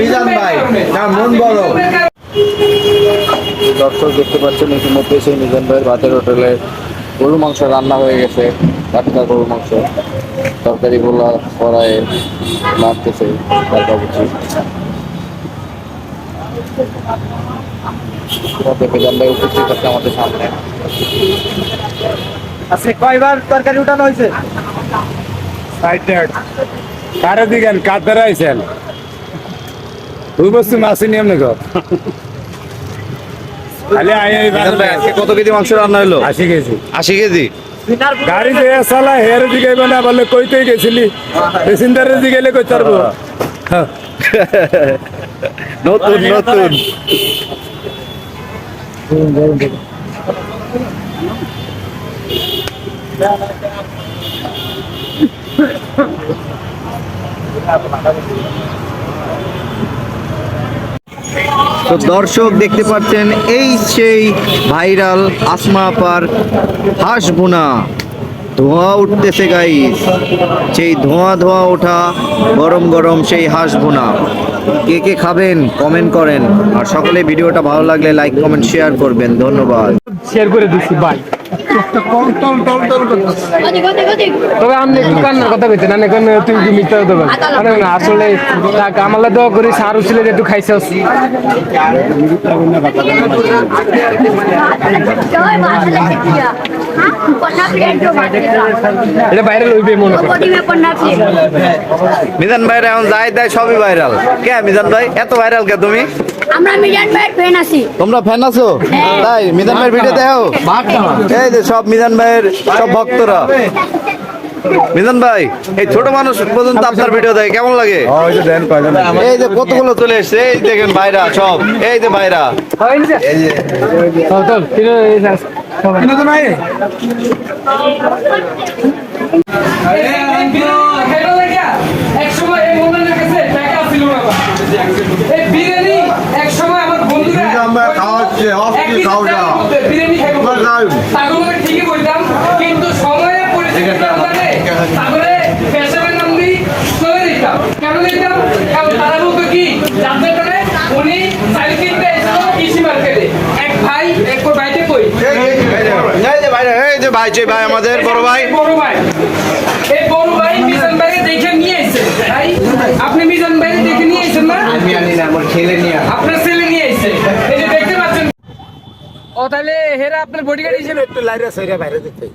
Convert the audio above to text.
মিজান ভাই তার মন বড়। দর্শক দেখতে পাচ্ছেন ইতিমধ্যে সেই মিজান ভাইয়ের ভাতের হোটেলে গরু মাংস রান্না হয়ে গেছে টাটকা গরু মাংস। তরকারি গোলা কড়াইয়ে লাগতেছে মিজান ভাই উপস্থিত আছে আমাদের সামনে। আজকে কয়বার তরকারি উঠানো হয়েছে? কারে দিকেন কার দ্বারা আইছেন? ওই বস্তু মাসি নিয়ম নাকি আজকে কত কেজি মাংস রান্না হলো আসি গেছি আশি কেজি? গাড়ি দিয়ে চালা হেরে দিকে না বলে কইতে গেছিলি। প্যাসেঞ্জারের দিকে গেলে কই তারবো হ্যাঁ। নতুন নতুন। তো দর্শক দেখতে পাচ্ছেন, এই সেই ভাইরাল আসমা আপার হাঁস বোনা ধোঁয়া উঠতেছে গাইস সেই ধোঁয়া ধোঁয়া ওঠা, গরম গরম সেই হাঁস বোনা কে কে খাবেন কমেন্ট করেন। আর সকলে ভিডিওটা ভালো লাগলে লাইক কমেন্ট শেয়ার করবেন। ধন্যবাদ। শেয়ার করে দিচ্ছি তবে আপনি একটু কান্নার কথা কইতে না তুই মিথ্যা হতে পারো আসলে তাক আমালা করি সারু ছিল যে তুই খাইছস। জয় মাতালা কিয়া পন্না প্লেট তো মাতালা এটা বাইরে লইবে কর। বডি মে পন্না প্লেট মিজান ভাই এখন যাই তাই সবই ভাইরাল কে মিজান ভাই? এত ভাইরাল কে তুমি? আমরা মিজান ভাইয়ের ফ্যান আছি। তোমরা ফ্যান আছো? তাই মিজান ভাইয়ের ভিডিও দেখো। এই যে সব মিজান ভাইয়ের সব ভক্তরা। মিজান ভাই এই ছোট মানুষ পর্যন্ত আপনার ভিডিও দেখে কেমন লাগে? এই যে কতগুলো চলে এসছে এই দেখেন ভাইরা সব এই যে ভাইরা। চল চল বিরিয়ানি খাইবো তাগুলোকে ঠিকই বলতাম কিন্তু সময়ের পরিস্থিতির কারণে তাগুলে পেশাবের নাম দিয়ে চলে দিতাম। কেন দিতাম? কারণ তারা বলতো কি জানতে পারে উনি চাল কিনতে এসেছিল কৃষি মার্কেটে এক ভাই এক ভাইতে কই? এই যে ভাইরা এই যে ভাই যে ভাই আমাদের বড় ভাই। বড় ভাই। এই বড় ভাই মিজান ভাইকে দেখে নিয়ে আইছেন ভাই আপনি মিজান ভাইকে দেখে নিয়ে আইছেন না আমি আনি না আমার ছেলে নিয়ে আপনার ছেলে নিয়ে আইছে এই যে দেখতে পাচ্ছেন ও তাহলে হেরা আপনার বডিগার্ড হিসেবে একটু লাইরা সইরা বাইরে দিতে।